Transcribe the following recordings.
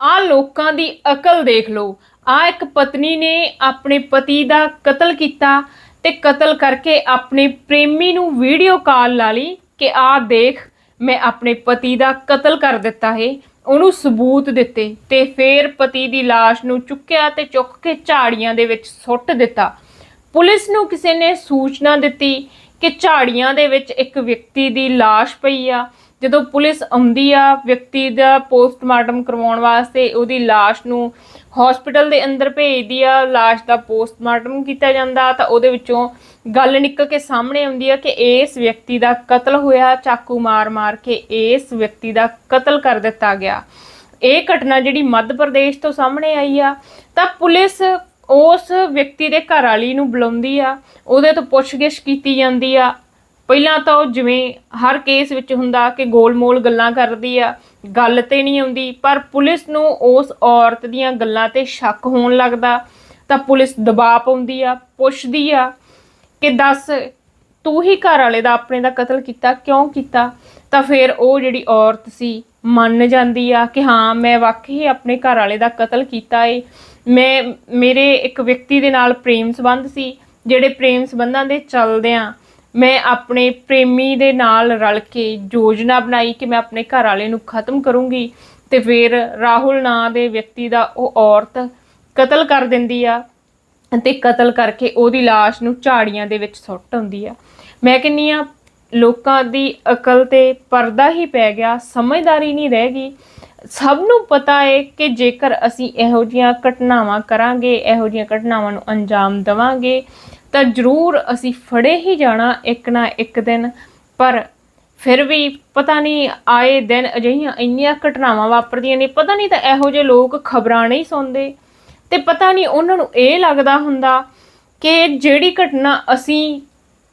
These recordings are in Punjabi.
ਆ ਲੋਕਾਂ ਦੀ ਅਕਲ ਦੇਖ ਲਓ। ਆ ਇੱਕ ਪਤਨੀ ਨੇ ਆਪਣੇ ਪਤੀ ਦਾ ਕਤਲ ਕੀਤਾ ਤੇ ਕਤਲ ਕਰਕੇ ਆਪਣੇ ਪ੍ਰੇਮੀ ਨੂੰ ਵੀਡੀਓ ਕਾਲ ਲਾ ਲਈ ਕਿ ਆ ਦੇਖ, ਮੈਂ ਆਪਣੇ ਪਤੀ ਦਾ ਕਤਲ ਕਰ ਦਿੱਤਾ ਹੈ। ਉਹਨੂੰ ਸਬੂਤ ਦਿੱਤੇ ਤੇ ਫਿਰ ਪਤੀ ਦੀ ਲਾਸ਼ ਨੂੰ ਚੁੱਕਿਆ ਤੇ ਚੁੱਕ ਕੇ ਝਾੜੀਆਂ ਦੇ ਵਿੱਚ ਸੁੱਟ ਦਿੱਤਾ। ਪੁਲਿਸ ਨੂੰ ਕਿਸੇ ਨੇ ਸੂਚਨਾ ਦਿੱਤੀ ਕਿ ਝਾੜੀਆਂ ਦੇ ਵਿੱਚ ਇੱਕ ਵਿਅਕਤੀ ਦੀ ਲਾਸ਼ ਪਈ ਆ ਜਦੋਂ ਪੁਲਿਸ ਆਉਂਦੀ ਆ, ਵਿਅਕਤੀ ਦਾ ਪੋਸਟਮਾਰਟਮ ਕਰਵਾਉਣ ਵਾਸਤੇ ਉਹਦੀ ਲਾਸ਼ ਨੂੰ ਹਸਪੀਟਲ ਦੇ ਅੰਦਰ ਭੇਜਦੀ ਆ, ਲਾਸ਼ ਦਾ ਪੋਸਟਮਾਰਟਮ ਕੀਤਾ ਜਾਂਦਾ ਤਾਂ ਉਹਦੇ ਵਿੱਚੋਂ ਗੱਲ ਨਿਕਲ ਕੇ ਸਾਹਮਣੇ ਆਉਂਦੀ ਆ ਕਿ ਇਸ ਵਿਅਕਤੀ ਦਾ ਕਤਲ ਹੋਇਆ, ਚਾਕੂ ਮਾਰ-ਮਾਰ ਕੇ ਇਸ ਵਿਅਕਤੀ ਦਾ ਕਤਲ ਕਰ ਦਿੱਤਾ ਗਿਆ। ਇਹ ਘਟਨਾ ਜਿਹੜੀ ਮੱਧ ਪ੍ਰਦੇਸ਼ ਤੋਂ ਸਾਹਮਣੇ ਆਈ ਆ, ਤਾਂ ਪੁਲਿਸ ਉਸ ਵਿਅਕਤੀ ਦੇ ਘਰ ਵਾਲੀ ਨੂੰ ਬੁਲਾਉਂਦੀ ਆ, ਉਹਦੇ ਤੋਂ ਪੁੱਛਗਿੱਛ ਕੀਤੀ ਜਾਂਦੀ ਆ ਪਹਿਲਾਂ ਤਾਂ ਉਹ ਜਿਵੇਂ ਹਰ ਕੇਸ ਵਿੱਚ ਹੁੰਦਾ ਕਿ ਗੋਲਮੋਲ ਗੱਲਾਂ ਕਰਦੀ ਆ, ਗੱਲ ਤੇ ਨਹੀਂ ਆਉਂਦੀ, ਪਰ ਪੁਲਿਸ ਨੂੰ ਉਸ ਔਰਤ ਦੀਆਂ ਗੱਲਾਂ ਤੇ ਸ਼ੱਕ ਹੋਣ ਲੱਗਦਾ, ਤਾਂ ਪੁਲਿਸ ਦਬਾਅ ਪਾਉਂਦੀ ਆ, ਪੁੱਛਦੀ ਆ ਕਿ ਦੱਸ, ਤੂੰ ਹੀ ਘਰ ਵਾਲੇ ਦਾ ਆਪਣੇ ਦਾ ਕਤਲ ਕੀਤਾ, ਕਿਉਂ ਕੀਤਾ? ਤਾਂ ਫਿਰ ਉਹ ਜਿਹੜੀ ਔਰਤ ਸੀ ਮੰਨ ਜਾਂਦੀ ਆ ਕਿ ਹਾਂ, ਮੈਂ ਵਾਕਈ ਆਪਣੇ ਘਰ ਵਾਲੇ ਦਾ ਕਤਲ ਕੀਤਾ ਏ। ਮੈਂ, ਮੇਰੇ ਇੱਕ ਵਿਅਕਤੀ ਦੇ ਨਾਲ ਪ੍ਰੇਮ ਸੰਬੰਧ ਸੀ, ਜਿਹੜੇ ਪ੍ਰੇਮ ਸੰਬੰਧਾਂ ਦੇ ਚੱਲਦਿਆਂ ਮੈਂ ਆਪਣੇ ਪ੍ਰੇਮੀ ਦੇ ਨਾਲ ਰਲ ਕੇ ਯੋਜਨਾ ਬਣਾਈ ਕਿ ਮੈਂ ਆਪਣੇ ਘਰ ਵਾਲੇ ਨੂੰ ਖਤਮ ਕਰੂੰਗੀ ਤੇ ਫਿਰ ਰਾਹੁਲ ਨਾਂ ਦੇ ਵਿਅਕਤੀ ਦਾ ਉਹ ਔਰਤ ਕਤਲ ਕਰ ਦਿੰਦੀ ਆ ਤੇ ਕਤਲ ਕਰਕੇ ਉਹਦੀ লাশ ਨੂੰ ਝਾੜੀਆਂ ਦੇ ਵਿੱਚ ਸੁੱਟ ਆਉਂਦੀ ਆ। ਮੈਂ ਕਹਿੰਨੀ ਆ, ਲੋਕਾਂ ਦੀ ਅਕਲ ਤੇ ਪਰਦਾ ਹੀ ਪੈ ਗਿਆ, ਸਮਝਦਾਰੀ ਨਹੀਂ ਰਹਿ ਗਈ। ਸਭ ਨੂੰ ਪਤਾ ਹੈ ਕਿ ਜੇਕਰ ਅਸੀਂ ਇਹੋ ਜੀਆਂ ਘਟਨਾਵਾਂ ਕਰਾਂਗੇ, ਇਹੋ ਜੀਆਂ ਘਟਨਾਵਾਂ ਨੂੰ ਅੰਜਾਮ ਦੇਵਾਂਗੇ ਤਾਂ ਜ਼ਰੂਰ ਅਸੀਂ ਫੜੇ ਹੀ ਜਾਣਾ ਇੱਕ ਨਾ ਇੱਕ ਦਿਨ। ਪਰ ਫਿਰ ਵੀ ਪਤਾ ਨਹੀਂ ਆਏ ਦਿਨ ਅਜਿਹੀਆਂ ਇੰਨੀਆਂ ਘਟਨਾਵਾਂ ਵਾਪਰਦੀਆਂ ਨੇ, ਪਤਾ ਨਹੀਂ ਤਾਂ ਇਹੋ ਜਿਹੇ ਲੋਕ ਖਬਰਾਂ ਨਹੀਂ ਸੁਣਦੇ। ਤੇ ਪਤਾ ਨਹੀਂ ਉਹਨਾਂ ਨੂੰ ਇਹ ਲੱਗਦਾ ਹੁੰਦਾ ਕਿ ਜਿਹੜੀ ਘਟਨਾ ਅਸੀਂ,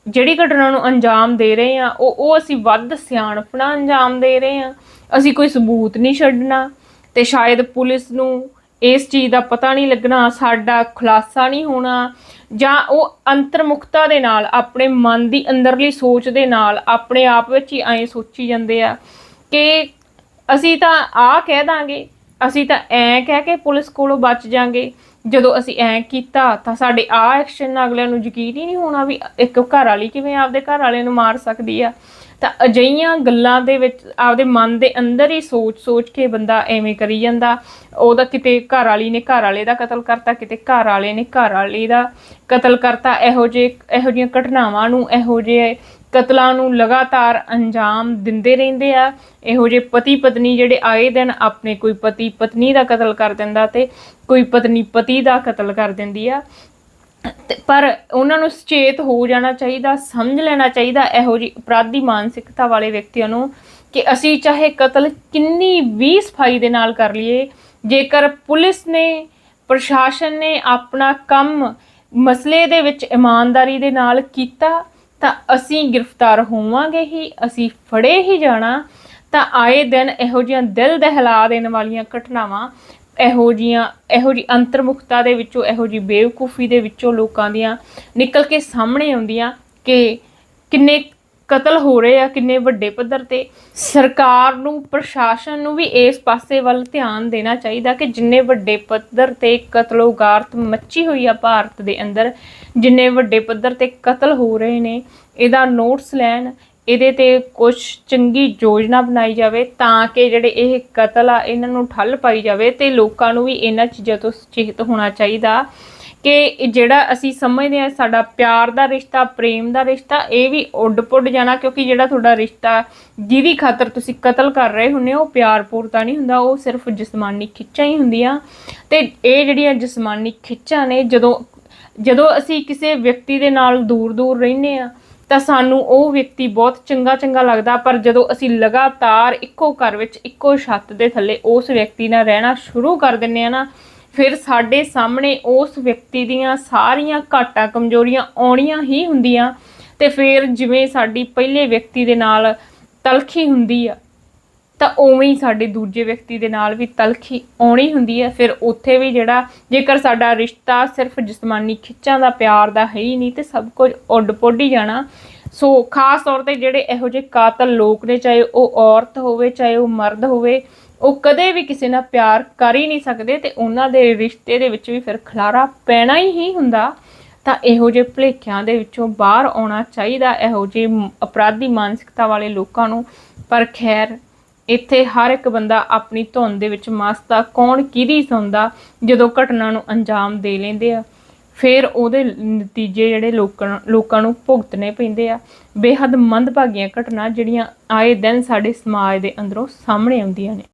ਜਿਹੜੀ ਘਟਨਾ ਨੂੰ ਅੰਜਾਮ ਦੇ ਰਹੇ ਆ ਉਹ ਉਹ ਅਸੀਂ ਵੱਧ ਸਿਆਣਪਣਾ ਅੰਜਾਮ ਦੇ ਰਹੇ ਆ ਅਸੀਂ ਕੋਈ ਸਬੂਤ ਨਹੀਂ ਛੱਡਣਾ। ਤੇ ਸ਼ਾਇਦ ਪੁਲਿਸ ਨੂੰ ਇਸ ਚੀਜ਼ ਦਾ ਪਤਾ ਨਹੀਂ ਲੱਗਣਾ, ਸਾਡਾ ਖੁਲਾਸਾ ਨਹੀਂ ਹੋਣਾ, ਜਾਂ ਉਹ ਅੰਤਰਮੁਖਤਾ ਦੇ ਨਾਲ, ਆਪਣੇ ਮਨ ਦੀ ਅੰਦਰਲੀ ਸੋਚ ਦੇ ਨਾਲ, ਆਪਣੇ ਆਪ ਵਿੱਚ ਹੀ ਐਂ ਸੋਚੀ ਜਾਂਦੇ ਆ ਕਿ ਅਸੀਂ ਤਾਂ ਆ ਕਹਿ ਦਾਂਗੇ, ਅਸੀਂ ਤਾਂ ਐਂ ਕਹਿ ਕੇ ਪੁਲਿਸ ਕੋਲੋਂ ਬਚ ਜਾਾਂਗੇ। ਜਦੋਂ ਅਸੀਂ ਐਂ ਕੀਤਾ, ਤਾਂ ਸਾਡੇ ਆ ਐਕਸ਼ਨ ਨਾਲ ਅਗਲਿਆਂ ਨੂੰ ਯਕੀਨ ਹੀ ਨਹੀਂ ਹੋਣਾ ਵੀ ਇੱਕ ਘਰ ਵਾਲੀ ਕਿਵੇਂ ਆਪਦੇ ਘਰ ਵਾਲੇ ਨੂੰ ਮਾਰ ਸਕਦੀ ਆ। ਤਾਂ ਅਜਈਆਂ ਗੱਲਾਂ ਦੇ ਵਿੱਚ ਆਪਦੇ ਮਨ ਦੇ ਅੰਦਰ ਹੀ ਸੋਚ-ਸੋਚ ਕੇ ਬੰਦਾ ਐਵੇਂ ਕਰੀ ਜਾਂਦਾ। ਉਹਦਾ ਕਿਤੇ ਘਰ ਵਾਲੀ ਨੇ ਘਰ ਵਾਲੇ ਦਾ ਕਤਲ ਕਰਤਾ, ਕਿਤੇ ਘਰ ਵਾਲੇ ਨੇ ਘਰ ਵਾਲੀ ਦਾ ਕਤਲ ਕਰਤਾ। ਇਹੋ ਜਿਹੇ ਇਹੋ ਜਿਹੀਆਂ ਘਟਨਾਵਾਂ ਨੂੰ, ਇਹੋ ਜਿਹੇ ਕਤਲਾਂ ਨੂੰ ਲਗਾਤਾਰ ਅੰਜਾਮ ਦਿੰਦੇ ਰਹਿੰਦੇ ਆ। ਇਹੋ ਜਿਹੇ ਪਤੀ ਪਤਨੀ ਜਿਹੜੇ ਆਏ ਦਿਨ ਆਪਣੇ ਕੋਈ ਪਤੀ ਪਤਨੀ ਦਾ ਕਤਲ ਕਰ ਦਿੰਦਾ ਤੇ ਕੋਈ ਪਤਨੀ ਪਤੀ ਦਾ ਕਤਲ ਕਰ ਦਿੰਦੀ ਆ। ਪਰ ਉਹਨਾਂ ਨੂੰ ਸੁਚੇਤ ਹੋ ਜਾਣਾ ਚਾਹੀਦਾ, ਸਮਝ ਲੈਣਾ ਚਾਹੀਦਾ ਇਹੋ ਜਿਹੀ ਅਪਰਾਧੀ ਮਾਨਸਿਕਤਾ ਵਾਲੇ ਵਿਅਕਤੀਆਂ ਨੂੰ ਕਿ ਅਸੀਂ ਚਾਹੇ ਕਤਲ ਕਿੰਨੀ ਵੀ ਸਫ਼ਾਈ ਦੇ ਨਾਲ ਕਰ ਲਈਏ, ਜੇਕਰ ਪੁਲਿਸ ਨੇ, ਪ੍ਰਸ਼ਾਸਨ ਨੇ ਆਪਣਾ ਕੰਮ ਮਸਲੇ ਦੇ ਵਿੱਚ ਇਮਾਨਦਾਰੀ ਦੇ ਨਾਲ ਕੀਤਾ, ਤਾਂ ਅਸੀਂ ਗ੍ਰਿਫਤਾਰ ਹੋਵਾਂਗੇ ਹੀ, ਅਸੀਂ ਫੜੇ ਹੀ ਜਾਣਾ, ਤਾਂ ਆਏ ਦਿਨ ਇਹੋ ਜਿਹੀਆਂ ਦਿਲ ਦਹਿਲਾ ਦੇਣ ਵਾਲੀਆਂ ਘਟਨਾਵਾਂ ਇਹੋ ਜੀਆਂ, ਇਹੋ ਜੀ ਅੰਤਰਮੁਖਤਾ ਦੇ ਵਿੱਚੋਂ, ਇਹੋ ਜੀ ਬੇਵਕੂਫੀ ਦੇ ਵਿੱਚੋਂ ਲੋਕਾਂ ਦੀਆਂ ਨਿਕਲ ਕੇ ਸਾਹਮਣੇ ਆਉਂਦੀਆਂ ਕਿ ਕਿੰਨੇ ਕਤਲ ਹੋ ਰਹੇ ਆ, ਕਿੰਨੇ ਵੱਡੇ ਪੱਧਰ ਤੇ। ਸਰਕਾਰ ਨੂੰ, ਪ੍ਰਸ਼ਾਸਨ ਨੂੰ ਵੀ ਇਸ ਪਾਸੇ ਵੱਲ ਧਿਆਨ ਦੇਣਾ ਚਾਹੀਦਾ ਕਿ ਜਿੰਨੇ ਵੱਡੇ ਪੱਧਰ ਤੇ ਕਤਲੋਗਾਰਤ ਮੱਚੀ ਹੋਈ ਆ ਭਾਰਤ ਦੇ ਅੰਦਰ, ਜਿੰਨੇ ਵੱਡੇ ਪੱਧਰ ਤੇ ਕਤਲ ਹੋ ਰਹੇ ਨੇ, ਇਹਦਾ ਨੋਟਸ ਲੈਣ ਇਹਦੇ ਤੇ ਕੁਝ ਚੰਗੀ ਯੋਜਨਾ ਬਣਾਈ ਜਾਵੇ ਤਾਂ ਕਿ ਜਿਹੜੇ ਇਹ ਕਤਲ ਆ, ਇਹਨਾਂ ਨੂੰ ਠੱਲ ਪਾਈ ਜਾਵੇ ਤੇ ਲੋਕਾਂ ਨੂੰ ਵੀ ਇਹਨਾਂ ਚੀਜ਼ਾਂ ਤੋਂ ਸੁਚੇਤ ਹੋਣਾ ਚਾਹੀਦਾ ਕਿ ਜਿਹੜਾ ਅਸੀਂ ਸਮਝਦੇ ਆ ਸਾਡਾ ਪਿਆਰ ਦਾ ਰਿਸ਼ਤਾ, ਪ੍ਰੇਮ ਦਾ ਰਿਸ਼ਤਾ, ਇਹ ਵੀ ਉੱਡ ਪੁੱਡ ਜਾਣਾ ਕਿਉਂਕਿ ਜਿਹੜਾ ਤੁਹਾਡਾ ਰਿਸ਼ਤਾ ਜਿਹਦੀ ਖਾਤਰ ਤੁਸੀਂ ਕਤਲ ਕਰ ਰਹੇ ਹੁੰਨੇ ਹੋ, ਉਹ ਪਿਆਰ ਪੂਰਤਾ ਨਹੀਂ ਹੁੰਦਾ, ਉਹ ਸਿਰਫ ਜਿਸਮਾਨੀ ਖਿੱਚਾਂ ਹੀ ਹੁੰਦੀਆਂ ਤੇ ਇਹ ਜਿਹੜੀਆਂ ਜਿਸਮਾਨੀ ਖਿੱਚਾਂ ਨੇ ਜਦੋਂ ਜਦੋਂ ਅਸੀਂ ਕਿਸੇ ਵਿਅਕਤੀ ਦੇ ਨਾਲ ਦੂਰ-ਦੂਰ ਰਹਿੰਦੇ ਆ ਤਾਂ ਸਾਨੂੰ ਉਹ ਵਿਅਕਤੀ ਬਹੁਤ ਚੰਗਾ ਚੰਗਾ ਲੱਗਦਾ, ਪਰ ਜਦੋਂ ਅਸੀਂ ਲਗਾਤਾਰ ਇੱਕੋ ਘਰ ਵਿੱਚ, ਇੱਕੋ ਛੱਤ ਦੇ ਥੱਲੇ ਉਸ ਵਿਅਕਤੀ ਨਾਲ ਰਹਿਣਾ ਸ਼ੁਰੂ ਕਰ ਦਿੰਨੇ ਆ ਨਾ, ਫਿਰ ਸਾਡੇ ਸਾਹਮਣੇ ਉਸ ਵਿਅਕਤੀ ਦੀਆਂ ਸਾਰੀਆਂ ਘਾਟਾਂ, ਕਮਜ਼ੋਰੀਆਂ ਆਉਣੀਆਂ ਹੀ ਹੁੰਦੀਆਂ ਤੇ ਫਿਰ ਜਿਵੇਂ ਸਾਡੀ ਪਹਿਲੇ ਵਿਅਕਤੀ ਦੇ ਨਾਲ ਤਲਖੀ ਹੁੰਦੀ ਆ ਤਾਂ ਉਵੇਂ ਹੀ ਸਾਡੇ ਦੂਜੇ ਵਿਅਕਤੀ ਦੇ ਨਾਲ ਵੀ ਤਲਖੀ ਆਉਣੀ ਹੁੰਦੀ ਹੈ। ਫਿਰ ਉੱਥੇ ਵੀ ਜਿਹੜਾ ਜੇਕਰ ਸਾਡਾ ਰਿਸ਼ਤਾ ਸਿਰਫ ਜਿਸਮਾਨੀ ਖਿੱਚਾਂ ਦਾ, ਪਿਆਰ ਦਾ ਹੈ ਹੀ ਨਹੀਂ ਤੇ ਸਭ ਕੁਝ ਉੱਡ ਪੁੱਡ ਹੀ ਜਾਣਾ। ਸੋ ਖਾਸ ਤੌਰ ਤੇ ਜਿਹੜੇ ਇਹੋ ਜਿਹੇ ਕਾਤਲ ਲੋਕ ਨੇ, ਚਾਹੇ ਉਹ ਔਰਤ ਹੋਵੇ, ਚਾਹੇ ਉਹ ਮਰਦ ਹੋਵੇ, ਉਹ ਕਦੇ ਵੀ ਕਿਸੇ ਨਾਲ ਪਿਆਰ ਕਰ ਹੀ ਨਹੀਂ ਸਕਦੇ ਤੇ ਉਹਨਾਂ ਦੇ ਰਿਸ਼ਤੇ ਦੇ ਵਿੱਚ ਵੀ ਫਿਰ ਖਲਾਰਾ ਪੈਣਾ ਹੀ ਹੁੰਦਾ। ਤਾਂ ਇਹੋ ਜਿਹੇ ਭੁਲੇਖਿਆਂ ਦੇ ਵਿੱਚੋਂ ਬਾਹਰ ਆਉਣਾ ਚਾਹੀਦਾ, ਇਹੋ ਜਿਹੇ ਅਪਰਾਧੀ ਮਾਨਸਿਕਤਾ ਵਾਲੇ ਲੋਕਾਂ ਨੂੰ। ਪਰ ਖੈਰ ਇੱਥੇ ਹਰ ਇੱਕ ਬੰਦਾ ਆਪਣੀ ਧੁਨ ਦੇ ਵਿੱਚ ਮਸਤ ਆ। ਕੌਣ ਕਿਹਦੀ ਸੁਣਦਾ ਜਦੋਂ ਘਟਨਾ ਨੂੰ ਅੰਜਾਮ ਦੇ ਲੈਂਦੇ ਆ? ਫਿਰ ਉਹਦੇ ਨਤੀਜੇ ਜਿਹੜੇ ਲੋਕਾਂ ਲੋਕਾਂ ਨੂੰ ਭੁਗਤਣੇ ਪੈਂਦੇ ਆ। ਬੇਹੱਦ ਮੰਦਭਾਗੀਆਂ ਘਟਨਾ ਜਿਹੜੀਆਂ ਆਏ ਦਿਨ ਸਾਡੇ ਸਮਾਜ ਦੇ ਅੰਦਰੋਂ ਸਾਹਮਣੇ ਆਉਂਦੀਆਂ ਨੇ।